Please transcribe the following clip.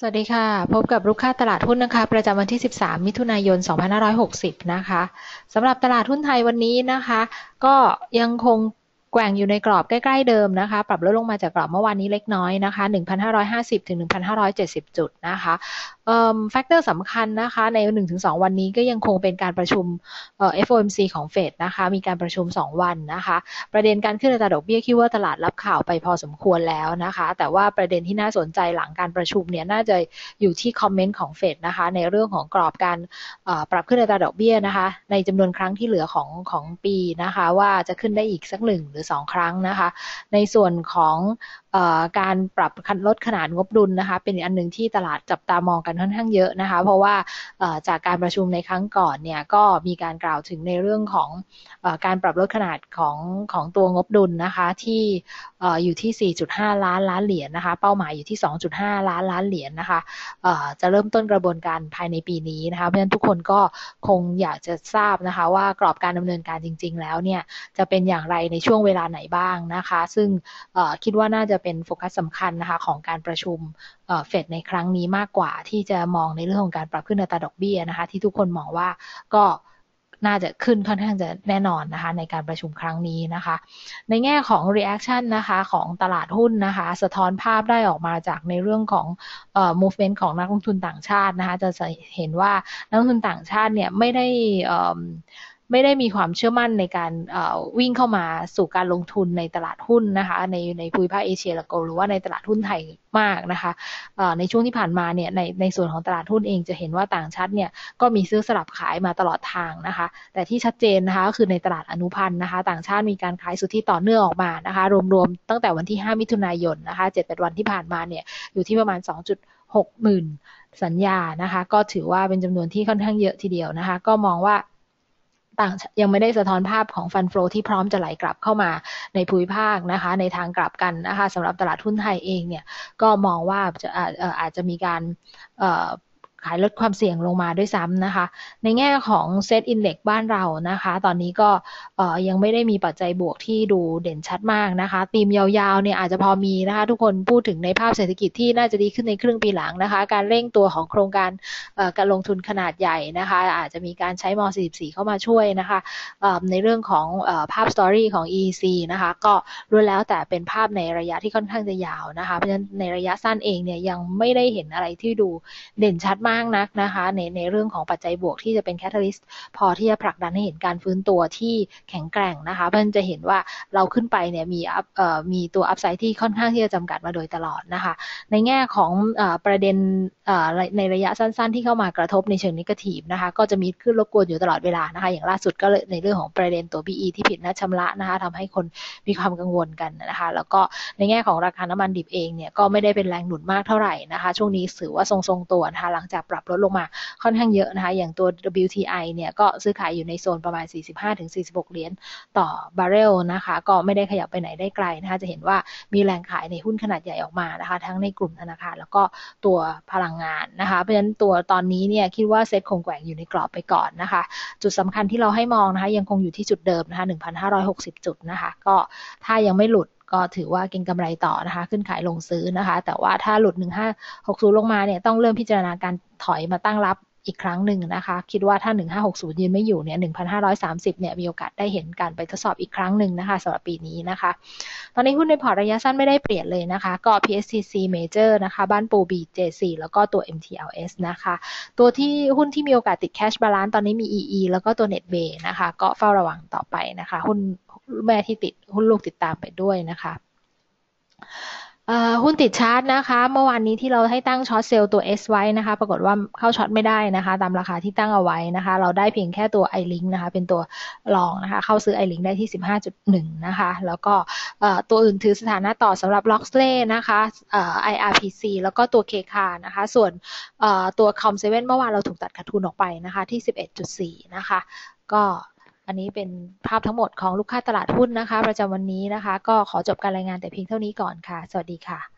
สวัสดีค่ะ พบกับลูกค้าตลาดหุ้นนะคะ ประจำวันที่ 13 มิถุนายน 2560 นะคะสำหรับตลาดหุ้นไทยวันนี้นะคะ ก็ยังคงแกว่งอยู่ในกรอบใกล้ ๆ เดิมนะคะ ปรับลดลงมาจากกรอบเมื่อวานนี้เล็กน้อยนะคะ 1,550 ถึง 1,570 จุดนะคะ แฟกเตอร์สำคัญนะคะใน 1-2 วันนี้ก็ยังคงเป็นการประชุม FOMC ของเฟดนะคะมีการประชุม 2 วันนะคะ ประเด็นการขึ้นอัตราดอกเบี้ยคิดว่าตลาดรับข่าวไปพอสมควรแล้วนะคะ แต่ว่าประเด็นที่น่าสนใจหลังการประชุมเนี่ยน่าจะอยู่ที่คอมเมนต์ของเฟดนะคะในเรื่องของกรอบการปรับขึ้นอัตราดอกเบี้ยนะคะ ในจำนวนครั้งที่เหลือของของปีนะคะ ว่าจะขึ้นได้อีกสักหนึ่งหรือ 2 ครั้งนะคะ ในส่วนของการปรับลดขนาดงบดุลนะคะ เป็นอันหนึ่งที่ตลาดจับตามองกันค่อนข้างเยอะนะคะ เพราะว่าจากการประชุมในครั้งก่อนเนี่ยก็มีการกล่าวถึงในเรื่องของการปรับลดขนาดของของตัวงบดุลนะคะ ที่อยู่ที่ 4.5 ล้านล้านเหรียญนะคะ เป้าหมายอยู่ที่ 2.5 ล้านล้านเหรียญนะคะจะเริ่มต้นกระบวนการภายในปีนี้นะคะเพราะฉะนั้นทุกคนก็คงอยากจะทราบนะคะ ว่ากรอบการดำเนินการจริง ๆ แล้วเนี่ยจะเป็นอย่างไรในช่วงเวลาไหนบ้างนะคะ ซึ่งคิดว่าน่าจะเป็นโฟกัสสำคัญนะคะของการประชุมเฟดในครั้งนี้มากกว่า ที่จะมองในเรื่องของการปรับขึ้นอัตราดอกเบี้ยนะคะ ที่ทุกคนมองว่าก็น่าจะขึ้นค่อนข้างจะแน่นอนนะคะ ในการประชุมครั้งนี้นะคะ ในแง่ของ reaction นะคะของตลาดหุ้นนะคะ สะท้อนภาพได้ออกมาจากในเรื่องของ movement ของนักลงทุนต่างชาตินะคะ จะเห็นว่านักลงทุนต่างชาติเนี่ยไม่ได้ ไม่ได้มีความเชื่อมั่นในการวิ่งเข้ามาสู่การลงทุนในตลาดหุ้นนะคะ ในในภูมิภาคเอเชียละโกหรือว่าในตลาดหุ้นไทยมากนะคะในช่วงที่ผ่านมาเนี่ยในในส่วนของตลาดหุ้นเองจะเห็นว่าต่างชาติเนี่ยก็มีซื้อสลับขายมาตลอดทางนะคะ แต่ที่ชัดเจนนะคะก็คือในตลาดอนุพันธ์นะคะ ต่างชาติมีการขายสุทธิต่อเนื่องออกมานะคะ รวมๆตั้งแต่วันที่ 5 มิถุนายนนะคะ7-8วันที่ผ่านมาเนี่ยอยู่ที่ประมาณ 2.6 หมื่นสัญญานะคะ ก็ถือว่าเป็นจำนวนที่ค่อนข้างเยอะทีเดียวนะคะ ก็มองว่า ต่างยังไม่ได้สะท้อนภาพของฟันเฟลที่พร้อมจะไหลกลับเข้ามาในภูมิภาคนะคะ ในทางกลับกันนะคะสำหรับตลาดหุ้นไทยเองเนี่ยก็มองว่าจะอาจจะมีการ ขายลดความเสี่ยงลงมาด้วยซ้ำนะคะ ในแง่ของเซตอินเด็กบ้านเรานะคะ ตอนนี้ก็ยังไม่ได้มีปัจจัยบวกที่ดูเด่นชัดมากนะคะตีมยาวๆเนี่ยอาจจะพอมีนะคะ ทุกคนพูดถึงในภาพเศรษฐกิจที่น่าจะดีขึ้นในครึ่งปีหลังนะคะ การเร่งตัวของโครงการการลงทุนขนาดใหญ่นะคะ อาจจะมีการใช้ม .44 เข้ามาช่วยนะคะในเรื่องของภาพสตอรี่ของ EEC นะคะ ก็ล้วนแล้วแต่เป็นภาพในระยะที่ค่อนข้างจะยาวนะคะเพราะฉะนั้นในระยะสั้นเองเนี่ยยังไม่ได้เห็นอะไรที่ดูเด่นชัดมากากนักนะคะในในเรื่องของปัจจัยบวกที่จะเป็นแคตตาลิสต์พอที่จะผลักดันให้เห็นการฟื้นตัวที่แข็งแกร่งนะคะเพื่อนจะเห็นว่าเราขึ้นไปเนี่ยมีอัพเอ่อมีตัวอัพไซด์ที่ค่อนข้างที่จะจำกัดมาโดยตลอดนะคะ ในแง่ของอประเด็นในระยะสั้น ๆ ที่เข้ามากระทบในเชิงนิเกทีฟนะคะก็จะมีขึ้นรบกวนอยู่ตลอดเวลานะคะ อย่างล่าสุดก็ในเรื่องของประเด็นตัว PE ที่ผิดนัดชำระนะคะทำให้คนมีความกังวลกันนะคะ แล้วก็ในแง่ของราคาน้ำมันดิบเองเนี่ยก็ไม่ได้เป็นแรงหนุนมากเท่าไหร่นะคะ ช่วงนี้ถือว่าทรงๆตัวนะคะหลังจากปรับลดลงมาค่อนข้างเยอะนะคะ อย่างตัว WTI เนี่ยก็ซื้อขายอยู่ในโซนประมาณ 45-46 เหรียญต่อบาร์เรลนะคะ ก็ไม่ได้ขยับไปไหนได้ไกลนะคะ จะเห็นว่ามีแรงขายในหุ้นขนาดใหญ่ออกมานะคะ ทั้งในกลุ่มธนาคารแล้วก็ตัวพลังงานนะคะ เพราะฉะนั้นตัวตอนนี้เนี่ยคิดว่าเซ็ตคงแกว่งอยู่ในกรอบไปก่อนนะคะ จุดสำคัญที่เราให้มองนะคะ ยังคงอยู่ที่จุดเดิมนะคะ1,560 จุดนะคะ ก็ถ้ายังไม่หลุด ก็ถือว่าเก็งกำไรต่อนะคะ ขึ้นขายลงซื้อนะคะ แต่ว่าถ้าหลุด 1560 ลงมาเนี่ยต้องเริ่มพิจารณาการถอยมาตั้งรับอีกครั้งหนึ่งนะคะ คิดว่าถ้า 1560 ยืนไม่อยู่เนี่ย 1,530 เนี่ย มีโอกาสได้เห็นการไปทดสอบอีกครั้งหนึ่งนะคะสำหรับปีนี้นะคะ ตอนนี้หุ้นในพอร์ตระยะสั้นไม่ได้เปลี่ยนเลยนะคะ ก็ PSCC Major นะคะ บ้านปู BJ4 แล้วก็ตัว MTLS นะคะ ตัวที่หุ้นที่มีโอกาสติด cash balance ตอนนี้มี EE แล้วก็ตัว NetBay นะคะ ก็เฝ้าระวังต่อไปนะคะ หุ้น แม่ที่ติดหุ้นลูกติดตามไปด้วยนะคะหุ้นติดชาร์ตนะคะ เมื่อวานนี้ที่เราให้ตั้งช็อตเซลล์ตัว S ไว้นะคะ ปรากฏว่าเข้าช็อตไม่ได้นะคะ ตามราคาที่ตั้งเอาไว้นะคะ เราได้เพียงแค่ตัว i link นะคะ เป็นตัวรองนะคะ เข้าซื้อ i link ได้ที่ 15.1 นะคะ แล้วก็ตัวอื่นถือสถานะต่อสำหรับ l o x l e y นะคะ IRPC แล้วก็ตัว KK นะคะ ส่วนตัว Com7 เมื่อวานเราถูกตัดขาดทุนออกไปนะคะที่ 11.4 นะคะ ก็ อันนี้เป็นภาพทั้งหมดของลูกค้าตลาดหุ้นนะคะ ประจำวันนี้นะคะ ก็ขอจบการรายงานแต่เพียงเท่านี้ก่อนค่ะ สวัสดีค่ะ